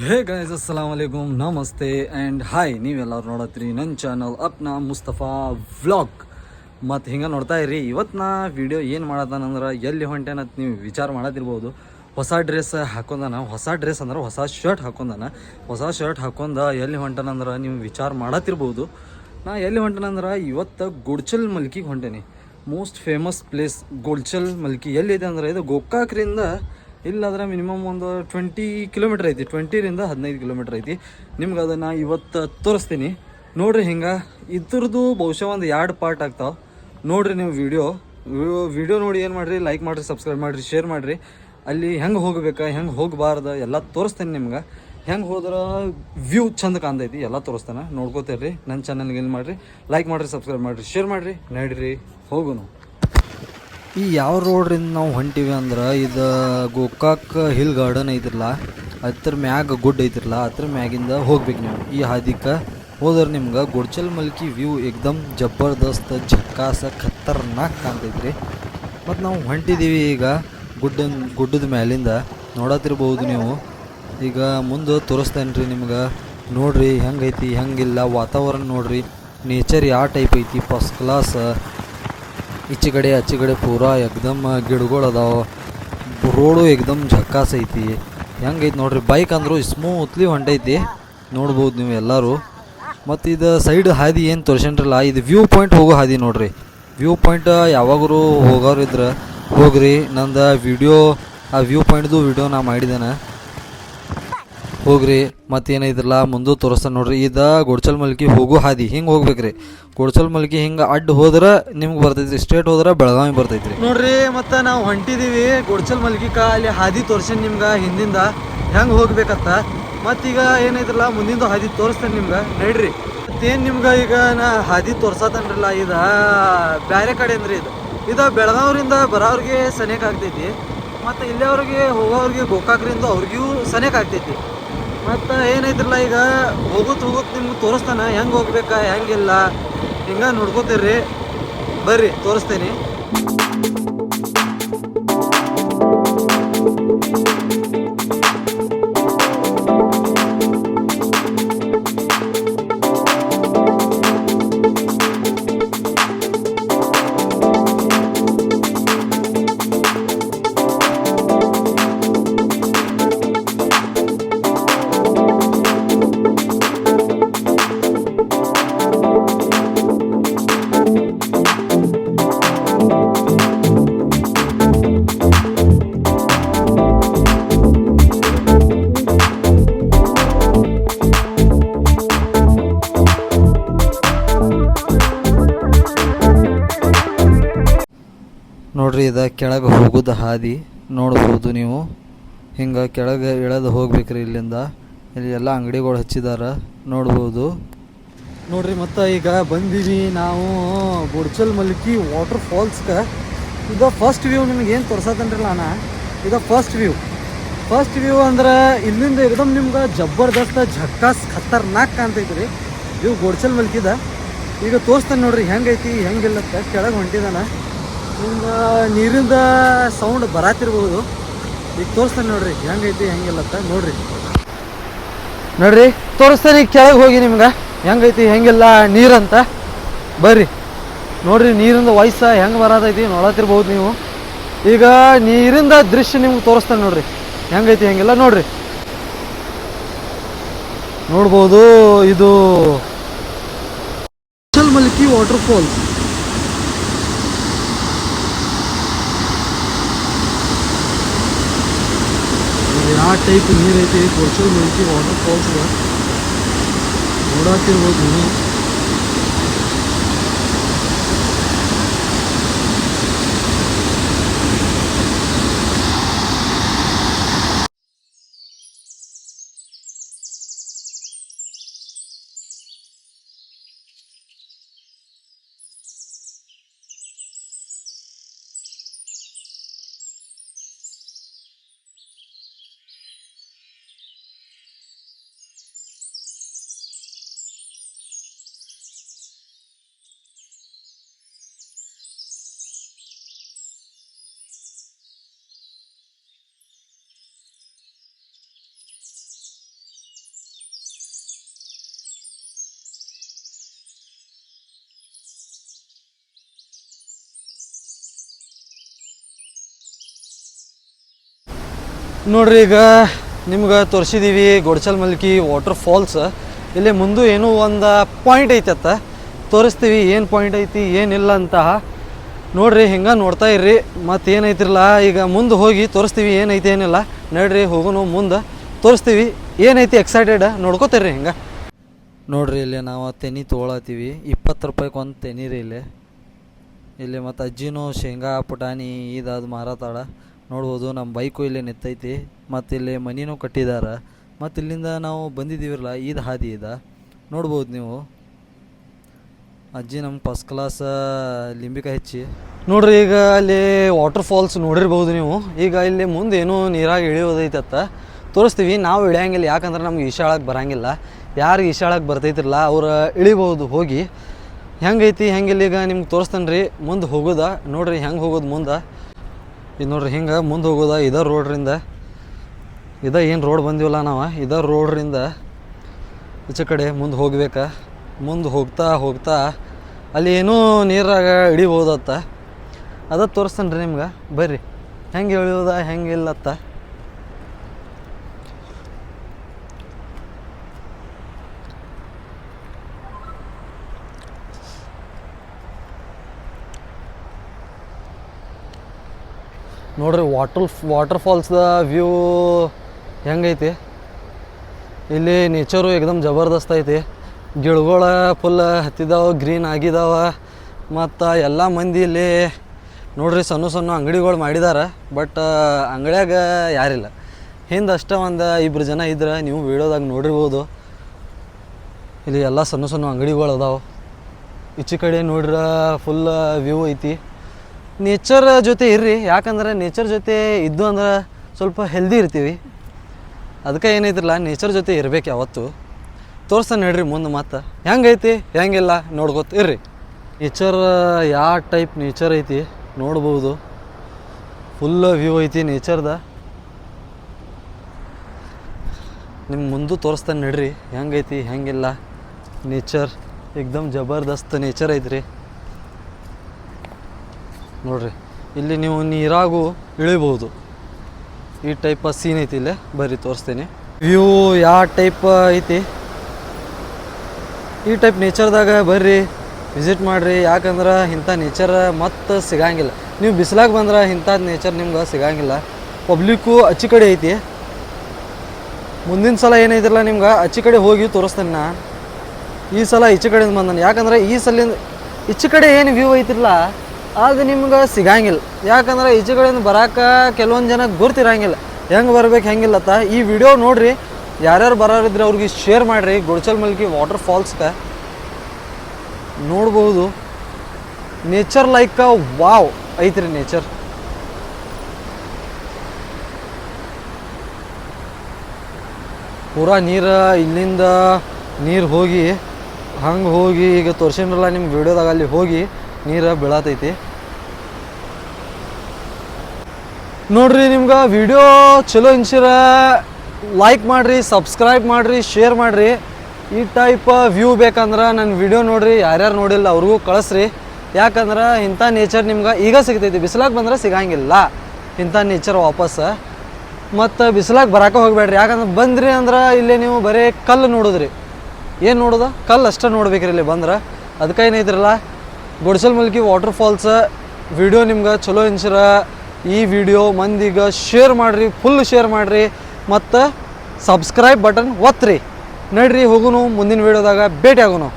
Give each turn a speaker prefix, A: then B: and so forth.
A: Hey guys ಅಸ್ಸಲಾಮ್ ಅಲೈಕುಮ್ ನಮಸ್ತೆ and hi ನೀವೆಲ್ಲರೂ ನೋಡತ್ರಿ ನನ್ನ ಚಾನಲ್ ಅಪ್ನ ಮುಸ್ತಫಾ ವ್ಲಾಗ್ ಮತ್ತು ಹಿಂಗೆ ನೋಡ್ತಾ ಇರಿ ಇವತ್ತು ನಾ ವಿಡಿಯೋ ಏನು ಮಾಡತ್ತಾನಂದ್ರೆ ಎಲ್ಲಿ ಹೊಂಟೇನಂತ ನೀವು ವಿಚಾರ ಮಾಡತ್ತಿರ್ಬೋದು. ಹೊಸ ಡ್ರೆಸ್ ಹಾಕೊಂಡಾನ, ಹೊಸ ಡ್ರೆಸ್ ಅಂದ್ರೆ ಹೊಸ ಶರ್ಟ್ ಹಾಕೊಂಡಾನ. ಹೊಸ ಶರ್ಟ್ ಹಾಕೊಂಡ ಎಲ್ಲಿ ಹೊಂಟಾನಂದ್ರೆ ನೀವು ವಿಚಾರ ಮಾಡತ್ತಿರ್ಬೋದು. ನಾ ಎಲ್ಲಿ ಹೊಂಟೇನಂದ್ರೆ ಇವತ್ತು ಗುಡ್ಚಲ್ ಮಲ್ಕಿಗೆ ಹೊಂಟೇನಿ most famous place Gudchal Malki ಎಲ್ಲಿದೆ ಅಂದ್ರೆ ಇದು ಗೋಕಾಕ್ರಿಂದ ಇಲ್ಲಾದ್ರೆ ಮಿನಿಮಮ್ ಒಂದು ಟ್ವೆಂಟಿ ಕಿಲೋಮೀಟ್ರ್ ಐತಿ. ಟ್ವೆಂಟಿರಿಂದ ಹದಿನೈದು ಕಿಲೋಮೀಟ್ರ್ ಐತಿ. ನಿಮ್ಗೆ ಅದನ್ನು ಇವತ್ತು ತೋರಿಸ್ತೀನಿ. ನೋಡ್ರಿ ಹಿಂಗೆ, ಇದ್ರದ್ದು ಬಹುಶಃ ಒಂದು ಎರಡು ಪಾರ್ಟ್ ಆಗ್ತಾವೆ. ನೋಡಿರಿ ನೀವು ವಿಡಿಯೋ ವಿಡಿಯೋ ನೋಡಿ ಏನು ಮಾಡಿರಿ ಲೈಕ್ ಮಾಡಿರಿ ಸಬ್ಸ್ಕ್ರೈಬ್ ಮಾಡಿರಿ ಶೇರ್ ಮಾಡಿರಿ. ಅಲ್ಲಿ ಹೆಂಗೆ ಹೋಗ್ಬೇಕಾ, ಹೆಂಗೆ ಹೋಗಬಾರ್ದು ಎಲ್ಲ ತೋರಿಸ್ತೇನೆ ನಿಮ್ಗೆ. ಹೆಂಗೆ ಹೋದ್ರೆ ವ್ಯೂ ಚಂದ ಕಾಣ್ತೈತಿ, ಎಲ್ಲ ತೋರಿಸ್ತಾನೆ. ನೋಡ್ಕೋತೀರಿ ನನ್ನ ಚಾನಲ್ಗೆ ಏನು ಮಾಡಿರಿ ಲೈಕ್ ಮಾಡಿರಿ ಸಬ್ಸ್ಕ್ರೈಬ್ ಮಾಡಿರಿ ಶೇರ್ ಮಾಡಿರಿ. ನಡೀರಿ, ಹೋಗುನು. ಈ ಯಾವ ರೋಡ್ರಿಂದ ನಾವು ಹೊಂಟೀವಿ ಅಂದ್ರೆ ಇದು ಗೋಕಾಕ್ ಹಿಲ್ ಗಾರ್ಡನ್ ಐತಿರಲ್ಲ, ಅದ್ರ ಮ್ಯಾಗ ಗುಡ್ ಐತಿರಲ್ಲ, ಅದ್ರ ಮ್ಯಾಗಿಂದ ಹೋಗ್ಬೇಕು ನೀವು. ಈ ಹಾದಿಕ್ಕೆ ಹೋದ್ರೆ ನಿಮ್ಗೆ ಗುಡ್ಚಲ್ ಮಲ್ಕಿ ವ್ಯೂ ಏಕ್ದಮ್ ಜಬರ್ದಸ್ತ್ ಝಕ್ಕಾಸ ಖತರ್ನಾಕ್ ಕಾಣ್ತೈತ್ರಿ. ಮತ್ತು ನಾವು ಹೊಂಟಿದ್ದೀವಿ ಈಗ ಗುಡ್ಡನ್, ಗುಡ್ಡದ ಮ್ಯಾಲಿಂದ. ನೋಡತ್ತಿರ್ಬೋದು ನೀವು. ಈಗ ಮುಂದೆ ತೋರಿಸ್ತೇನೆ ರೀ ನಿಮ್ಗೆ. ನೋಡ್ರಿ ಹೆಂಗೈತಿ, ಹೆಂಗಿಲ್ಲ ವಾತಾವರಣ ನೋಡ್ರಿ. ನೇಚರ್ ಯಾವ ಟೈಪ್ ಐತಿ ಫಸ್ಟ್ ಕ್ಲಾಸ್ ಈಚೆ ಕಡೆ ಆಚೆ ಕಡೆ ಪೂರಾ ಎಕ್ದಮ್ ಗಿಡಗಳು ಅದಾವ ರೋಡು ಎಕ್ದಮ್ ಝಕ್ಕಾಸ್ ಐತಿ ಹೆಂಗೈತಿ ನೋಡ್ರಿ ಬೈಕ್ ಅಂದ್ರು ಸ್ಮೂತ್ಲಿ ಹೊಂಟೈತಿ. ನೋಡ್ಬೋದು ನೀವು ಎಲ್ಲರೂ. ಮತ್ತು ಇದು ಸೈಡ್ ಹಾದಿ ಏನು ತೋರಿಸ್ರಲ್ಲ ಇದು ವ್ಯೂ ಪಾಯಿಂಟ್ ಹೋಗೋ ಹಾದಿ ನೋಡ್ರಿ. ವ್ಯೂ ಪಾಯಿಂಟ್ ಯಾವಾಗರೂ ಹೋಗೋರು ಇದ್ರೆ ಹೋಗ್ರಿ. ನಂದು ವಿಡಿಯೋ ಆ ವ್ಯೂ ಪಾಯಿಂಟ್ದು ವಿಡಿಯೋ ನಾ ಮಾಡಿದ್ದೇನೆ ಹೋಗ್ರಿ ಮತ್ತೇನೈತ್ರಲ್ಲ ಮುಂದೆ ತೋರಿಸ್ತಾನೆ ನೋಡ್ರಿ, ಇದ ಗೊಡ್ಚಲ್ ಮಲ್ಕಿ ಹೋಗೋ ಹಾದಿ, ಹಿಂಗೆ ಹೋಗ್ಬೇಕ್ರಿ. ಗೊಡ್ಚಲ್ ಮಲ್ಕಿ ಹಿಂಗೆ ಅಡ್ಡ ಹೋದ್ರೆ ನಿಮ್ಗೆ ಬರ್ತೈತ್ರಿ ಸ್ಟ್ರೇಟ್ ಹೋದ್ರೆ ಬೆಳಗಾವಿ ಬರ್ತೈತ್ರಿ. ನೋಡ್ರಿ, ಮತ್ತೆ ನಾವು ಹೊಂಟಿದೀವಿ, ಗೊಡ್ಚಲ್ ಮಲ್ಕಿಕ ಅಲ್ಲಿ ಹಾದಿ ತೋರ್ಸೇನಿ ನಿಮ್ಗೆ ಹಿಂದಿಂದ, ಹೆಂಗೆ ಹೋಗ್ಬೇಕತ್ತ? ಮತ್ತೀಗ ಏನೈತ್ರಲ್ಲ ಮುಂದಿಂದು ಹಾದಿ ತೋರಿಸ್ತೇನೆ ನಿಮ್ಗೆ, ನೋಡ್ರಿ. ಮತ್ತೇನು ನಿಮ್ಗೆ ಈಗ ನಾ ಹಾದಿ ತೋರ್ಸತ್ತನ್ರಲ್ಲ ಇದ ಬೇರೆ ಕಡೆ ಅಂದ್ರಿ ಇದು. ಇದು ಬೆಳಗಾವ್ರಿಂದ ಬರೋರಿಗೆ ಸನೇಕ ಆಗ್ತೈತಿ. ಮತ್ತು ಇಲ್ಲಿಯವ್ರಿಗೆ ಹೋಗೋವ್ರಿಗೆ ಗೋಕಾಕ್ರಿಂದ ಅವ್ರಿಗೂ ಸನೇಕ ಆಗ್ತೈತಿ. ಮತ್ತು ಏನೈತ್ರಲ್ಲ ಈಗ ಹೋಗುತ್ತ ಹೋಗುತ್ತ ನಿಮ್ಗೆ ತೋರಿಸ್ತಾನ ಹೆಂಗೆ ಹೋಗ್ಬೇಕಾ ಹೆಂಗಿಲ್ಲ ಹಿಂಗೆ ನೋಡ್ಕೋತೀರಿ ಬರ್ರಿ ತೋರಿಸ್ತೇನೆ. ಕೆಳಗೆ ಹೋಗೋದು ಹಾದಿ ನೋಡ್ಬೋದು ನೀವು. ಹಿಂಗೆ ಕೆಳಗೆ ಇಳದು ಹೋಗ್ಬೇಕ್ರಿ ಇಲ್ಲಿಂದ. ಇಲ್ಲಿ ಎಲ್ಲ ಅಂಗಡಿಗಳು ಹಚ್ಚಿದಾರ, ನೋಡ್ಬೋದು. ನೋಡ್ರಿ, ಮತ್ತು ಈಗ ಬಂದೀವಿ ನಾವು ಬುಡ್ಚಲ್ ಮಲ್ಕಿ ವಾಟರ್ ಫಾಲ್ಸ್ಗೆ ಇದು ಫಸ್ಟ್ ವ್ಯೂ ನಿಮ್ಗೆ ಏನು ತೋರ್ಸತ್ತನ್ರಲ್ಲ ಅಣ್ಣ? ಇದು ಫಸ್ಟ್ ವ್ಯೂ ಫಸ್ಟ್ ವ್ಯೂ ಅಂದ್ರೆ ಇಲ್ಲಿಂದ ಏಕದಮ್ ನಿಮ್ಗೆ ಜಬರ್ದಸ್ತ್ ಝಕ್ಕಾಸ್ ಖತರ್ನಾಕ್ ಕಾಣ್ತೈತಿ ರೀ ವ್ಯೂ ಗೋಡ್ಚಲ್ ಮಲ್ಕಿದ. ಈಗ ತೋರಿಸ್ತಾನೆ ನೋಡ್ರಿ, ಹೆಂಗೈತಿ, ಹೆಂಗಿಲ್ಲತ್ತ, ಕೆಳಗೆ ಹೊಂಟಿದಾನ. ನಿಮ್ಗೆ ನೀರಿಂದ ಸೌಂಡ್ ಬರಾತಿರ್ಬೋದು. ಈಗ ತೋರಿಸ್ತಾನೆ ನೋಡ್ರಿ, ಹೆಂಗೈತಿ ಹೆಂಗಿಲ್ಲತ್ತ ನೋಡ್ರಿ. ನೋಡ್ರಿ, ತೋರಿಸ್ತಾನೆ, ಈಗ ಕೆಳಗೆ ಹೋಗಿ ನಿಮ್ಗೆ. ಹೆಂಗೈತಿ, ಹೆಂಗಿಲ್ಲ, ನೀರಂತ. ಬರ್ರಿ. ನೋಡ್ರಿ, ನೀರಿಂದ ವಯಸ್ಸ ಹೆಂಗೆ ಬರತೈತಿ, ನೋಡತಿರ್ಬೋದು ನೀವು. ಈಗ ನೀರಿಂದ ದೃಶ್ಯ ನಿಮ್ಗೆ ತೋರಿಸ್ತಾನೆ ನೋಡ್ರಿ. ಹೆಂಗೈತಿ, ಹೆಂಗಿಲ್ಲ, ನೋಡ್ರಿ. ನೋಡ್ಬೋದು, ಇದು. ಮಲ್ಕಿ ವಾಟರ್ ಫಾಲ್ಸ್ ಯಾವ ಟೈಪ್ ನೀರೈತಿ ಕೊರ್ಚಲ್ ಮಲ್ಕಿ ವಾಟರ್ ಫಾಲ್ಸ್ ನೋಡತ್ತಿರ್ಬೋದು ನೀವು ನೋಡ್ರಿ ಈಗ ನಿಮ್ಗೆ ತೋರಿಸಿದ್ದೀವಿ ಗೊಡ್ಚಲ್ ಮಲ್ಕಿ ವಾಟರ್ ಫಾಲ್ಸ್ ಇಲ್ಲಿ ಮುಂದೆ ಏನೋ ಒಂದು ಪಾಯಿಂಟ್ ಐತೆ ಅತ್ತ. ತೋರಿಸ್ತೀವಿ ಏನು ಪಾಯಿಂಟ್ ಐತಿ, ಏನಿಲ್ಲ ಅಂತ. ನೋಡ್ರಿ, ಹಿಂಗೆ ನೋಡ್ತಾ ಇರ್ರಿ. ಮತ್ತು ಏನೈತಿರಲ್ಲ ಈಗ ಮುಂದೆ ಹೋಗಿ ತೋರಿಸ್ತೀವಿ ಏನೈತಿ ಏನಿಲ್ಲ. ನೋಡ್ರಿ ಹೋಗೋನು ಮುಂದೆ. ತೋರಿಸ್ತೀವಿ ಏನೈತಿ ಎಕ್ಸೈಟೆಡ್ ನೋಡ್ಕೋತೀರಿ ಹಿಂಗೆ. ನೋಡ್ರಿ, ಇಲ್ಲಿ ನಾವು ತೆನಿ ತೊಗೊಳತ್ತೀವಿ. ಇಪ್ಪತ್ತು ರೂಪಾಯಿಗೆ ಒಂದು ತೆನಿರಿ ಇಲ್ಲಿ. ಇಲ್ಲಿ ಮತ್ತು ಅಜ್ಜಿನೂ ಶೇಂಗಾ, ಪುಟಾಣಿ ಇದಾದ ಮಾರಾತಾಳ. ನೋಡ್ಬೋದು ನಮ್ಮ ಬೈಕು ಇಲ್ಲಿ ನೆತ್ತೈತಿ ಮತ್ತು ಇಲ್ಲಿ ಮನಿನೂ ಕಟ್ಟಿದಾರ ಮತ್ತು ಇಲ್ಲಿಂದ ನಾವು ಬಂದಿದ್ದೀವಿರಲ್ಲ ಈದ್ ಹಾದಿ ಇದ. ನೋಡ್ಬೋದು ನೀವು. ಅಜ್ಜಿ ನಮ್ಮ ಫಸ್ಟ್ ಕ್ಲಾಸ್ ಲಿಂಬಿಕ ಹೆಚ್ಚಿ. ನೋಡ್ರಿ, ಈಗ ಅಲ್ಲಿ ವಾಟರ್ ಫಾಲ್ಸ್ ನೋಡಿರ್ಬೋದು ನೀವು. ಈಗ ಇಲ್ಲಿ ಮುಂದೆ ಏನೋ ನೀರಾಗಿ ಇಳಿಯೋದೈತತ್ತ. ತೋರಿಸ್ತೀವಿ, ನಾವು ಇಳಿಯಂಗಿಲ್ಲ, ಯಾಕಂದ್ರೆ ನಮ್ಗೆ ಈಶಾಳಕ್ಕೆ ಬರಂಗಿಲ್ಲ. ಯಾರು ಈಶಾಳಕ್ಕೆ ಬರ್ತೈತಿರಲ್ಲ ಅವ್ರು ಇಳಿಬೋದು ಹೋಗಿ. ಹೆಂಗೈತಿ, ಹೆಂಗಿಲ್ಲ, ಈಗ ನಿಮ್ಗೆ ತೋರಿಸ್ತಾನೆ ರೀ ಮುಂದೆ ಹೋಗೋದ. ನೋಡ್ರಿ, ಹೆಂಗೆ ಹೋಗೋದು ಮುಂದೆ. ಇದು ನೋಡ್ರಿ ಹಿಂಗೆ ಮುಂದೆ ಹೋಗೋದ, ಇದ ರೋಡ್ರಿಂದ. ಇದ ಏನು ರೋಡ್ ಬಂದಿವಲ್ಲ ನಾವು? ಇದ ರೋಡ್ರಿಂದ ಈಚೆ ಕಡೆ ಮುಂದೆ ಹೋಗ್ಬೇಕಾ. ಮುಂದೆ ಹೋಗ್ತಾ ಹೋಗ್ತಾ ಅಲ್ಲಿ ಏನೂ ನೀರಾಗ ಇಡಿಬೋದತ್ತ ಅದ ತೋರಿಸ್ತಾನೆ ರೀ ನಿಮ್ಗೆ. ಬರ್ರಿ. ಹೆಂಗೆ ಇಳಿಯೋದ ಹೆಂಗೆ ಇಲ್ಲತ್ತ? ನೋಡ್ರಿ ವಾಟರ್ ವಾಟರ್ ಫಾಲ್ಸ್ದ ವ್ಯೂ ಹೆಂಗೈತಿ? ಇಲ್ಲಿ ನೇಚರು ಏಕದಮ್ ಜಬರ್ದಸ್ತ್ ಐತಿ. ಗಿಡಗಳ ಫುಲ್ ಹತ್ತಿದಾವ ಗ್ರೀನ್ ಆಗಿದಾವ. ಮತ್ತು ಎಲ್ಲ ಮಂದಿ ಇಲ್ಲಿ ನೋಡ್ರಿ, ಸಣ್ಣ ಸಣ್ಣ ಅಂಗಡಿಗಳು ಮಾಡಿದ್ದಾರೆ ಬಟ್ ಅಂಗಡಿಯಾಗ ಯಾರಿಲ್ಲ. ಹಿಂದೆ ಅಷ್ಟೇ ಒಂದು ಇಬ್ಬರು ಜನ ಇದ್ರೆ, ನೀವು ವೀಡಿಯೋದಾಗ ನೋಡಿರ್ಬೋದು. ಇಲ್ಲಿ ಎಲ್ಲ ಸಣ್ಣ ಸಣ್ಣ ಅಂಗಡಿಗಳು ಅದಾವೆ. ಈಚೆ ಕಡೆ ನೋಡ್ರ ಫುಲ್ ವ್ಯೂ ಐತಿ. ನೇಚರ್ ಜೊತೆ ಇರ್ರಿ, ಯಾಕಂದ್ರೆ ನೇಚರ್ ಜೊತೆ ಇದ್ದು ಅಂದ್ರೆ ಸ್ವಲ್ಪ ಹೆಲ್ದಿ ಇರ್ತೀವಿ. ಅದಕ್ಕೆ ಏನೈತಿರಲ್ಲ ನೇಚರ್ ಜೊತೆ ಇರ್ಬೇಕು ಯಾವತ್ತು. ತೋರಿಸ್ತಾನೆ ಹೇಳ್ರಿ ಮುಂದೆ ಮತ್ತೆ. ಹೆಂಗೈತಿ, ಹೆಂಗಿಲ್ಲ ನೋಡ್ಕೋತ ಇರ್ರಿ. ನೇಚರ್ ಯಾವ ಟೈಪ್ ನೇಚರ್ ಐತಿ, ನೋಡ್ಬೋದು. ಫುಲ್ ವ್ಯೂ ಐತಿ ನೇಚರ್ದ ನಿಮ್ಮ ಮುಂದೆ ತೋರಿಸ್ತಾನೆ ನಡ್ರಿ, ಹೆಂಗೈತಿ, ಹೆಂಗಿಲ್ಲ. ನೇಚರ್ ಏಕ್ದಮ್ ಜಬರ್ದಸ್ತ್ ನೇಚರ್ ಐತ್ರಿ. ನೋಡ್ರಿ. ಇಲ್ಲಿ ನೀವು ನೀರಾಗೂ ಇಳಿಬೋದು. ಈ ಟೈಪ್ ಸೀನ್ ಐತಿ ಇಲ್ಲೇ. ಬರ್ರಿ, ತೋರಿಸ್ತೀನಿ. ವ್ಯೂ ಯಾವ ಟೈಪ್ ಐತಿ? ಈ ಟೈಪ್ ನೇಚರ್ದಾಗ ಬರ್ರಿ. ವಿಸಿಟ್ ಮಾಡಿರಿ. ಯಾಕಂದ್ರೆ ಇಂಥ ನೇಚರ್ ಮತ್ತೆ ಸಿಗಂಗಿಲ್ಲ. ನೀವು ಬಿಸಿಲಾಗ ಬಂದ್ರೆ ಇಂಥದ್ದು ನೇಚರ್ ನಿಮ್ಗೆ ಸಿಗಂಗಿಲ್ಲ. ಪಬ್ಲಿಕ್ಕು ಅಚ್ಚಿ ಕಡೆ ಐತಿ. ಮುಂದಿನ ಸಲ ಏನೈತಿರಲ್ಲ ನಿಮ್ಗೆ, ಅಚ್ಚಿ ಕಡೆ ಹೋಗಿ ತೋರಿಸ್ತೇನೆ ನಾ. ಈ ಸಲ ಈಚೆ ಕಡೆಯಿಂದ ಬಂದಾನೆ. ಯಾಕಂದ್ರೆ ಈ ಸಲಿಂದ ಈಚೆ ಕಡೆ ಏನು ವ್ಯೂ ಐತಿರಲ್ಲ ಅದು ನಿಮ್ಗೆ ಸಿಗಂಗಿಲ್ಲ. ಯಾಕಂದ್ರೆ ಈಚೆ ಕಡೆಯಿಂದ ಬರಾಕ ಕೆಲವೊಂದು ಜನ ಗುರ್ತಿರಂಗಿಲ್ಲ. ಹೆಂಗೆ ಬರ್ಬೇಕು ಹೆಂಗಿಲ್ಲತ್ತ ಈ ವಿಡಿಯೋ ನೋಡ್ರಿ, ಯಾರ್ಯಾರು ಬರೋರಿದ್ರೆ ಅವ್ರಿಗೆ ಶೇರ್ ಮಾಡಿರಿ. ಗುಡ್ಚಲ್ ಮಲ್ಕಿ ವಾಟರ್ ಫಾಲ್ಸ್ಗೆ ನೋಡ್ಬೋದು. ನೇಚರ್ ಲೈಕ್ ವಾವ್ ಐತ್ರಿ ನೇಚರ್ ಪೂರಾ ನೀರು ಇಲ್ಲಿಂದ ನೀರು ಹೋಗಿ, ಹಂಗೆ ಹೋಗಿ, ಈಗ ತೋರ್ಸಿನ್ರಲ್ಲ ನಿಮ್ಮ ವಿಡಿಯೋದಾಗ ಅಲ್ಲಿ ಹೋಗಿ ನೀರು ಬೀಳತೈತಿ. ನೋಡ್ರಿ ನಿಮ್ಗೆ ವಿಡಿಯೋ ಚಲೋ ಇನ್ಸಿರ ಲೈಕ್ ಮಾಡಿರಿ ಸಬ್ಸ್ಕ್ರೈಬ್ ಮಾಡಿರಿ ಶೇರ್ ಮಾಡಿರಿ. ಈ ಟೈಪ್ ವ್ಯೂ ಬೇಕಂದ್ರೆ ನನ್ನ ವಿಡಿಯೋ ನೋಡ್ರಿ, ಯಾರ್ಯಾರು ನೋಡಿಲ್ಲ ಅವ್ರಿಗೂ ಕಳಿಸ್ರಿ. ಯಾಕಂದ್ರೆ ಇಂಥ ನೇಚರ್ ನಿಮ್ಗೆ ಈಗ ಸಿಗ್ತೈತಿ, ಬಿಸಿಲಾಗ ಬಂದ್ರೆ ಸಿಗಂಗಿಲ್ಲ. ಇಂಥ ನೇಚರ್ ವಾಪಸ್. ಮತ್ತು ಬಿಸಿಲಾಗ ಬರಾಕ ಹೋಗ್ಬೇಡ್ರಿ, ಯಾಕಂದ್ರೆ ಬಂದ್ರಿ ಅಂದ್ರೆ ಇಲ್ಲಿ ನೀವು ಬರೀ ಕಲ್ಲು ನೋಡುದ್ರಿ. ಏನು ನೋಡೋದು? ಕಲ್ಲು ಅಷ್ಟೇ ನೋಡ್ಬೇಕ್ರಿ ಇಲ್ಲಿ ಬಂದ್ರೆ. ಅದಕ್ಕೆ ಏನೈತ್ರಲ್ಲ Gudsal Malki water falls video ನಿಮ್ಗೆ ಚಲೋ ಇನ್ಸಿರ ಈ ವಿಡಿಯೋ ಮಂದಿಗೆ ಶೇರ್ ಮಾಡಿರಿ ಫುಲ್ ಶೇರ್ ಮಾಡಿರಿ. ಮತ್ತು ಸಬ್ಸ್ಕ್ರೈಬ್ ಬಟನ್ ಒತ್ತಿರಿ ನಡ್ರಿ, ಹೋಗುನು ಮುಂದಿನ ವಿಡಿಯೋದಾಗ ಭೇಟಿ ಆಗೋನು.